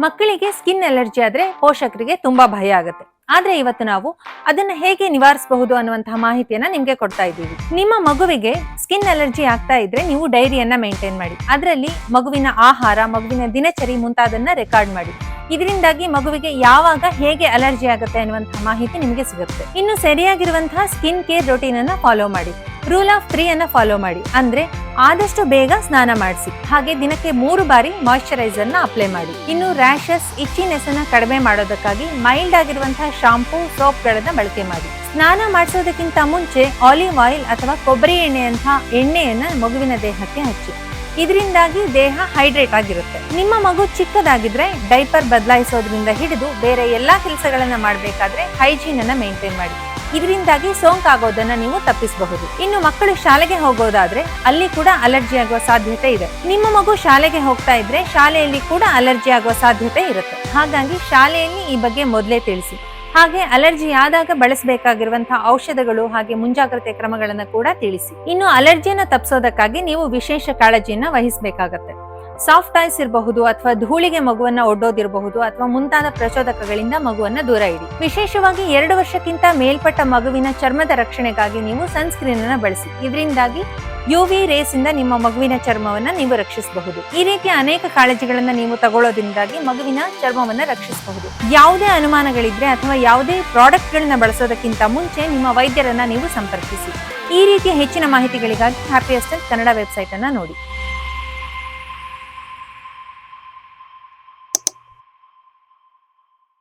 ಮಕ್ಕಳಿಗೆ skin allergy ಆದ್ರೆ ಪೋಷಕರಿಗೆ ತುಂಬಾ ಭಯ ಆಗುತ್ತೆ. ಆದ್ರೆ ಇವತ್ತು ನಾವು ಅದನ್ನ ಹೇಗೆ ನಿವಾರಿಸಬಹುದು ಅನ್ನುವಂತಹ ಮಾಹಿತಿಯನ್ನ ನಿಮ್ಗೆ ಕೊಡ್ತಾ ಇದ್ದೀವಿ. ನಿಮ್ಮ ಮಗುವಿಗೆ ಸ್ಕಿನ್ ಅಲರ್ಜಿ ಆಗ್ತಾ ಇದ್ರೆ ನೀವು ಡೈರಿಯನ್ನ ಮೇಂಟೈನ್ ಮಾಡಿ. ಅದರಲ್ಲಿ ಮಗುವಿನ ಆಹಾರ, ಮಗುವಿನ ದಿನಚರಿ ಮುಂತಾದನ್ನ ರೆಕಾರ್ಡ್ ಮಾಡಿ. ಇದರಿಂದಾಗಿ ಮಗುವಿಗೆ ಯಾವಾಗ ಹೇಗೆ ಅಲರ್ಜಿ ಆಗುತ್ತೆ ಅನ್ನುವಂತಹ ಮಾಹಿತಿ ನಿಮಗೆ ಸಿಗುತ್ತೆ. ಇನ್ನು ಸರಿಯಾಗಿರುವಂತಹ ಸ್ಕಿನ್ ಕೇರ್ ರೊಟೀನ್ ಅನ್ನ ಫಾಲೋ ಮಾಡಿ. ರೂಲ್ ಆಫ್ ತ್ರೀ ಅನ್ನ ಫಾಲೋ ಮಾಡಿ. ಅಂದ್ರೆ ಆದಷ್ಟು ಬೇಗ ಸ್ನಾನ ಮಾಡಿಸಿ. ಹಾಗೆ ದಿನಕ್ಕೆ ಮೂರು ಬಾರಿ ಮಾಯಿಶ್ಚರೈಸರ್ನ ಅಪ್ಲೈ ಮಾಡಿ. ಇನ್ನು ರ್ಯಾಷಸ್ ಇಚ್ಚಿನೆಸ್ ಅನ್ನ ಕಡಿಮೆ ಮಾಡೋದಕ್ಕಾಗಿ ಮೈಲ್ಡ್ ಆಗಿರುವಂತಹ ಶಾಂಪೂ ಸೋಪ್ ಗಳನ್ನ ಬಳಕೆ ಮಾಡಿ. ಸ್ನಾನ ಮಾಡಿಸೋದಕ್ಕಿಂತ ಮುಂಚೆ ಆಲಿವ್ ಆಯಿಲ್ ಅಥವಾ ಕೊಬ್ಬರಿ ಎಣ್ಣೆಯಂತಹ ಎಣ್ಣೆಯನ್ನ ಮಗುವಿನ ದೇಹಕ್ಕೆ ಹಚ್ಚಿ. ಇದರಿಂದಾಗಿ ದೇಹ ಹೈಡ್ರೇಟ್ ಆಗಿರುತ್ತೆ. ನಿಮ್ಮ ಮಗು ಚಿಕ್ಕದಾಗಿದ್ರೆ ಡೈಪರ್ ಬದಲಾಯಿಸೋದ್ರಿಂದ ಹಿಡಿದು ಬೇರೆ ಎಲ್ಲಾ ಕೆಲಸಗಳನ್ನ ಮಾಡಬೇಕಾದ್ರೆ ಹೈಜೀನ್ ಅನ್ನ ಮೇಂಟೈನ್ ಮಾಡಿ. ಇದರಿಂದಾಗಿ ಸೋಂಕಾಗೋದನ್ನ ನೀವು ತಪ್ಪಿಸಬಹುದು. ಇನ್ನು ಮಕ್ಕಳು ಶಾಲೆಗೆ ಹೋಗೋದಾದ್ರೆ ಅಲ್ಲಿ ಕೂಡ ಅಲರ್ಜಿ ಆಗುವ ಸಾಧ್ಯತೆ ಇದೆ. ನಿಮ್ಮ ಮಗು ಶಾಲೆಗೆ ಹೋಗ್ತಾ ಇದ್ರೆ ಶಾಲೆಯಲ್ಲಿ ಕೂಡ ಅಲರ್ಜಿ ಆಗುವ ಸಾಧ್ಯತೆ ಇರುತ್ತೆ. ಹಾಗಾಗಿ ಶಾಲೆಯಲ್ಲಿ ಈ ಬಗ್ಗೆ ಮೊದಲೇ ತಿಳಿಸಿ. ಹಾಗೆ ಅಲರ್ಜಿ ಆದಾಗ ಬಳಸಬೇಕಾಗಿರುವಂತಹ ಔಷಧಗಳು ಹಾಗೆ ಮುಂಜಾಗ್ರತೆ ಕ್ರಮಗಳನ್ನು ಕೂಡ ತಿಳಿಸಿ. ಇನ್ನು ಅಲರ್ಜಿಯನ್ನ ತಪ್ಪಿಸೋದಕ್ಕಾಗಿ ನೀವು ವಿಶೇಷ ಕಾಳಜಿಯನ್ನು ವಹಿಸಬೇಕಾಗತ್ತೆ. ಸಾಫ್ಟ್ ಟಾಯ್ಸ್ ಇರಬಹುದು ಅಥವಾ ಧೂಳಿಗೆ ಮಗುವನ್ನ ಒಡ್ಡೋದಿರಬಹುದು ಅಥವಾ ಮುಂತಾದ ಪ್ರಚೋದಕಗಳಿಂದ ಮಗುವನ್ನ ದೂರ ಇಡಿ. ವಿಶೇಷವಾಗಿ ಎರಡು ವರ್ಷಕ್ಕಿಂತ ಮೇಲ್ಪಟ್ಟ ಮಗುವಿನ ಚರ್ಮದ ರಕ್ಷಣೆಗಾಗಿ ನೀವು ಸನ್ಸ್ಕ್ರೀನ್ ಅನ್ನ ಬಳಸಿ. ಇದರಿಂದಾಗಿ ಯುವಿ ರೇಸ್ ಇಂದ ನಿಮ್ಮ ಮಗುವಿನ ಚರ್ಮವನ್ನ ನೀವು ರಕ್ಷಿಸಬಹುದು. ಈ ರೀತಿಯ ಅನೇಕ ಕಾಳಜಿಗಳನ್ನ ನೀವು ತಗೊಳ್ಳೋದ್ರಿಂದಾಗಿ ಮಗುವಿನ ಚರ್ಮವನ್ನ ರಕ್ಷಿಸಬಹುದು. ಯಾವುದೇ ಅನುಮಾನಗಳಿದ್ರೆ ಅಥವಾ ಯಾವುದೇ ಪ್ರಾಡಕ್ಟ್ ಗಳನ್ನ ಬಳಸೋದಕ್ಕಿಂತ ಮುಂಚೆ ನಿಮ್ಮ ವೈದ್ಯರನ್ನ ನೀವು ಸಂಪರ್ಕಿಸಿ. ಈ ರೀತಿಯ ಹೆಚ್ಚಿನ ಮಾಹಿತಿಗಳಿಗಾಗಿ ಹ್ಯಾಪಿಯಸ್ಟ್ ಕನ್ನಡ ವೆಬ್ಸೈಟ್ ಅನ್ನ ನೋಡಿ.